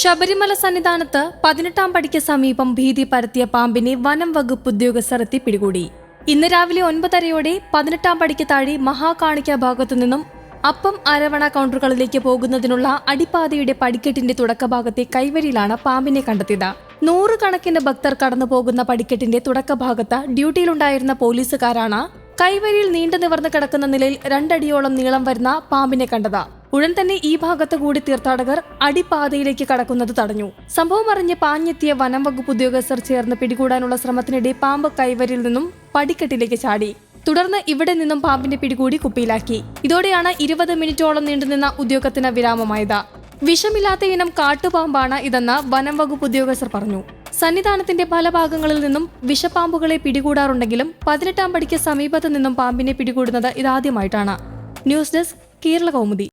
ശബരിമല സന്നിധാനത്ത് പതിനെട്ടാം പടിക്ക് സമീപം ഭീതി പരത്തിയ പാമ്പിനെ വനം വകുപ്പ് ഉദ്യോഗസ്ഥർ എത്തി പിടികൂടി. ഇന്ന് രാവിലെ ഒൻപതരയോടെ പതിനെട്ടാം പടിക്ക് താഴെ മഹാകാണിക്ക ഭാഗത്തു നിന്നും അപ്പം അരവണ കൗണ്ടറുകളിലേക്ക് പോകുന്നതിനുള്ള അടിപ്പാതയുടെ പടിക്കെട്ടിന്റെ തുടക്കഭാഗത്തെ കൈവരിയിലാണ് പാമ്പിനെ കണ്ടെത്തിയത്. നൂറുകണക്കിന് ഭക്തർ കടന്നു പോകുന്ന പടിക്കെട്ടിന്റെ തുടക്കഭാഗത്ത് ഡ്യൂട്ടിയിലുണ്ടായിരുന്ന പോലീസുകാരാണ് കൈവരിയിൽ നീണ്ടു നിവർന്നു കിടക്കുന്ന നിലയിൽ രണ്ടടിയോളം നീളം വരുന്ന പാമ്പിനെ കണ്ടത്. ഉടൻ തന്നെ ഈ ഭാഗത്ത് കൂടി തീർത്ഥാടകർ അടിപ്പാതയിലേക്ക് കടക്കുന്നത് തടഞ്ഞു. സംഭവം അറിഞ്ഞ് പാഞ്ഞെത്തിയ വനം വകുപ്പ് ഉദ്യോഗസ്ഥർ ചേർന്ന് പിടികൂടാനുള്ള ശ്രമത്തിനിടെ പാമ്പ് കൈവരിൽ നിന്നും പടിക്കെട്ടിലേക്ക് ചാടി. തുടർന്ന് ഇവിടെ നിന്നും പാമ്പിന്റെ പിടികൂടി കുപ്പിയിലാക്കി. ഇതോടെയാണ് ഇരുപത് മിനിറ്റോളം നീണ്ടുനിന്ന ഉദ്യോഗത്തിന് വിരാമമായത്. വിഷമില്ലാത്ത ഇനം കാട്ടുപാമ്പാണ് ഇതെന്ന് വനം വകുപ്പ് ഉദ്യോഗസ്ഥർ പറഞ്ഞു. സന്നിധാനത്തിന്റെ പല ഭാഗങ്ങളിൽ നിന്നും വിഷപ്പാമ്പുകളെ പിടികൂടാറുണ്ടെങ്കിലും പതിനെട്ടാം പടിക്ക് സമീപത്ത് നിന്നും പാമ്പിനെ പിടികൂടുന്നത് ഇതാദ്യമായിട്ടാണ്. News desk Kerala Kaumudi